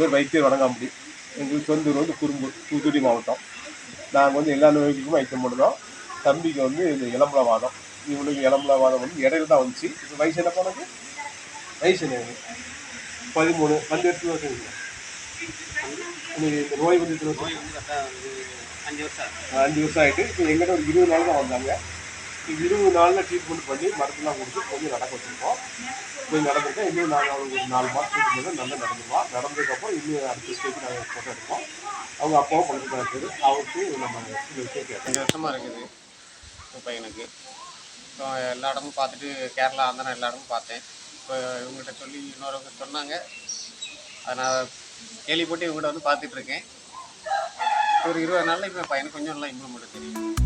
பேர் வைத்தியர் வணங்காமுடி எங்களுக்கு சொந்த ஊர் வந்து குறும்பு தூத்துக்குடி மாவட்டம். நாங்கள் வந்து எல்லா நோய்களுக்கும் வைத்தியம் பண்ணுறோம் தம்பிக்கு வந்து இந்த இளம்பலவாதம் இவனுக்கு இளம்பலவாதம் வந்து இடையில தான் வந்துச்சு. இப்போ வயசு என்ன போனது? வயசு என்ன பதிமூணு. எட்டு வருஷம் இந்த நோய் வந்து அஞ்சு வருஷம். அஞ்சு வருஷம் ஆகிட்டு இப்போ எங்கிட்ட ஒரு இருபது நாள் தான் வந்தாங்க. இருபது நாளில் ட்ரீட்மெண்ட் பண்ணி மருந்துலாம் கொடுத்து கொஞ்சம் நடக்க வச்சுருக்கோம். கொஞ்சம் நடந்துருக்கோம் இன்னும் நாங்கள் அவங்களுக்கு ஒரு நாலு மாதம் ட்ரீட்மெண்ட் நல்லா நடந்துருவோம் நடந்ததுக்கப்புறம் இன்னும் அடுத்த ஸ்டேஜ் நாங்கள் ஃபோட்டோ எடுப்போம். அவங்க அப்பாவும் பக்கத்தில் இருக்குது அவருக்கு நம்ம சில அஞ்சு வருஷமாக இருக்குது இப்போ பையனுக்கு. இப்போ எல்லா இடமும் பார்த்துட்டு கேரளா ஆந்திரா எல்லா இடமும் பார்த்தேன். இப்போ இவங்ககிட்ட சொல்லி இன்னொருவங்க சொன்னாங்க. அதை நான் கேள்விப்பட்டு இவங்ககிட்ட வந்து பார்த்துட்டு இருக்கேன். ஒரு இருபது நாளில் இப்போ பையனுக்கு கொஞ்சம் நல்லா இம்ப்ரூவ்மெண்ட் தெரியும்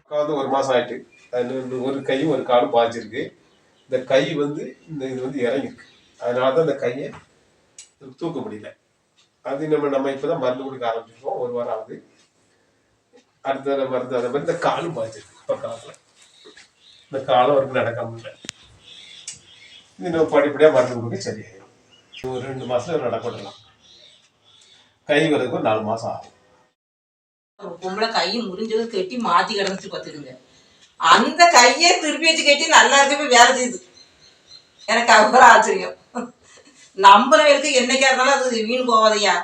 அக்கா வந்து ஒரு மாதம் ஆயிட்டு. அது ஒரு கையும் ஒரு காலும் பாதிச்சிருக்கு இந்த கை வந்து இந்த இது வந்து இறங்கிருக்கு அதனால தான் இந்த கையை தூக்க முடியல. அது நம்ம நம்ம இப்போ தான் மருந்து கொடுக்க ஆரம்பிச்சிருக்கோம். ஒரு வாரம் ஆகுது. அடுத்த மருந்து அந்த மாதிரி இந்த காலும் பாதிச்சிருக்கு இப்போ காலில் இந்த காலம் வரைக்கும் நடக்க முடியல இது நம்ம படிப்படியாக மருந்து கொடுக்க சரியாயிடும் ஒரு ரெண்டு மாதத்துல நடக்கடலாம் கை வரதுக்கு ஒரு நாலு மாதம் ஆகும். பொம்பளை கையை முறிஞ்சது கட்டி மாத்தி கிடந்துச்சு பார்த்துக்குங்க. அந்த கையை திருப்பி வச்சு கட்டி நல்லா இருக்க போய் வேலை செய்யுது. எனக்கு அவ்வளோ ஆச்சரியம். நம்புறவங்களுக்கு என்னைக்கா இருந்தாலும் அது வீண் போகாதையா?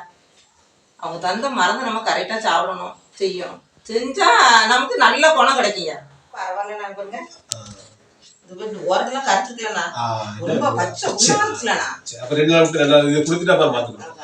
அவங்க தந்த மருந்து நம்ம கரெக்டாக சாப்பிடணும் செய்யணும். செஞ்சா நமக்கு நல்ல குணம் கிடைக்குங்க பரவாயில்ல இந்த ஓரத்தெல்லாம் கரைச்சிருக்கலண்ணா ரொம்ப பச்சை உள்ள அப்போ ரெண்டு நாள் இதை கொடுத்துட்டு அப்புறம் மாற்றிக்கலாம்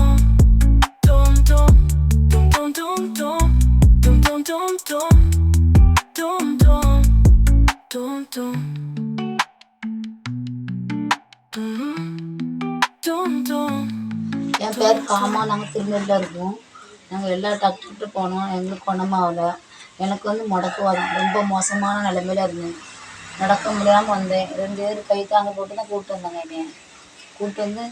என் பேர் காமா. நாங்கள் திருநெல்வேலியில் இருக்கோம். நாங்கள் எல்லா டாக்டர்கிட்ட போனோம். எங்களுக்கு குணமாகல எனக்கு வந்து முடக்குவாதம் ரொம்ப மோசமான நிலைமையில இருந்தேன். நடக்க முடியாமல் வந்தேன். ரெண்டு பேர் கை தாங்க போட்டு தான் கூப்பிட்டு வந்தாங்க என்னைய. கூப்பிட்டு வந்து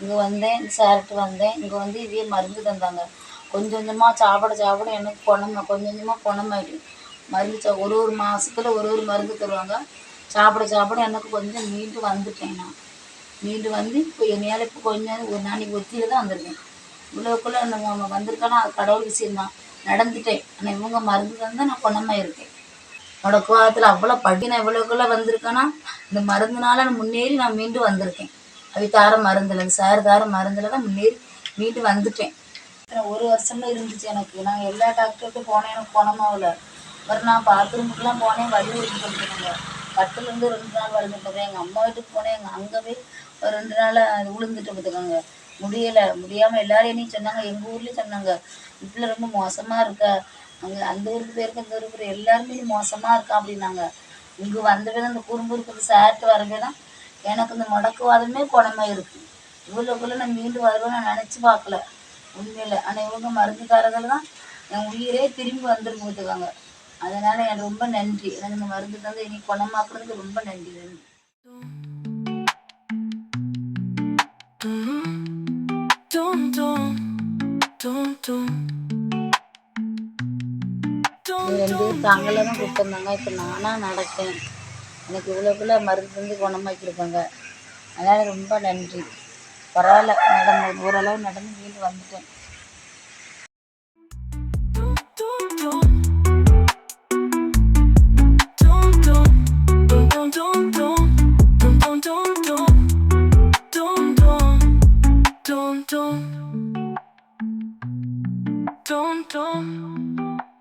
இங்கே வந்தேன். சேர்ட்டு வந்தேன். இங்கே வந்து இதே மருந்து தந்தாங்க. கொஞ்சம் கொஞ்சமாக சாப்பிட சாப்பிட எனக்கு குணம் கொஞ்சம் கொஞ்சமாக குணமாயிட்டு. மருந்து சா ஒரு ஒரு மாதத்துல ஒரு ஒரு மருந்து தருவாங்க. சாப்பிட சாப்பிட எனக்கு கொஞ்சம் மீண்டு வந்துட்டேன் நான். மீண்டு வந்து இப்போ என்னையால் இப்போ கொஞ்சம் ஒரு நாளைக்கு ஒத்தியில் தான் வந்திருக்கேன். இவ்வளோக்குள்ளே அந்த வந்திருக்கேன்னா அது கடவுள் விஷயம்தான் நடந்துட்டேன். ஆனால் இவங்க மருந்து தான் நான் குணமாக இருக்கேன். என்னோட கோவத்தில் அவ்வளோ படி நான் இவ்வளோக்குள்ளே வந்திருக்கேன்னா இந்த மருந்துனால நான் முன்னேறி நான் மீண்டும் வந்திருக்கேன். அவை தார மருந்தில் சார் தார மருந்தில் தான் முன்னேறி மீண்டும் வந்துட்டேன். ஒரு வருஷம்ல இருந்துச்சு எனக்கு. நான் எல்லா டாக்டருக்கும் போனேன். எனக்கு குணமாகல ஒரு நான் பாத்ரூமுக்கெல்லாம் போனேன். வழி ஊற்றி பத்துலேருந்து ரெண்டு நாள் வளர்ந்துட்டு எங்கள் அம்மா வீட்டுக்கு போனேன். எங்கள் அங்கே போய் ஒரு ரெண்டு நாள் அது விழுந்துட்டு பார்த்துக்கோங்க முடியலை. முடியாமல் எல்லாரும் என்னையும் சொன்னாங்க. எங்கள் ஊர்லேயும் சொன்னாங்க. இப்படில ரொம்ப மோசமாக இருக்கா. அங்கே அந்த ஊருக்கு போயிருக்க இந்த ஊருக்கு எல்லாருமே மோசமாக இருக்கா? அப்படின்னாங்க. இங்கே வந்தவே அந்த குறும்பூருக்கு சார்ட்டு வரவே தான் எனக்கு இந்த முடக்குவாதமே குணமாக இருக்குது இவ்வளோக்குள்ள நான் மீண்டு வருவேன் நான் நினச்சி பார்க்கல. உண்மையில். ஆனால் இவங்க மருந்துக்காரர்கள் தான் என் உயிரே திரும்பி வந்துருக்கு பார்த்துக்காங்க அதனால் எனக்கு ரொம்ப நன்றி. எனக்கு இந்த மருந்து தந்து இனி குணமாக்குறதுக்கு ரொம்ப நன்றி நன்றி. வந்து தாங்களே தான் கொடுத்துருந்தாங்க இப்போ நானாக நடக்கேன். எனக்கு இவ்வளோக்குள்ள மருந்து தந்து குணமாக்கியிருக்காங்க அதனால் ரொம்ப நன்றி. பரவாயில்ல நடந்து ஓரளவு நடந்து வீடு வந்துட்டேன். down.